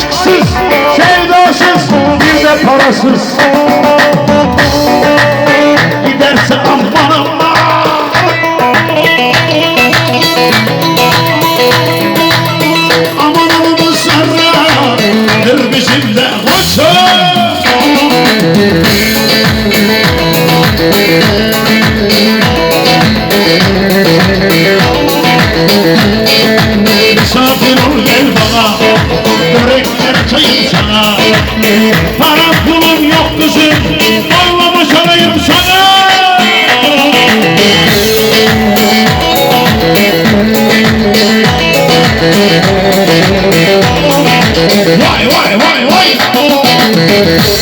aşksız, sevdasız, bir de parasız. Giderse aman aman. Aman aman sarrar, bizim de hoşum. anlatayım sana Param pulum yok kızım Anlama sarayım sana Vay vay vay vay.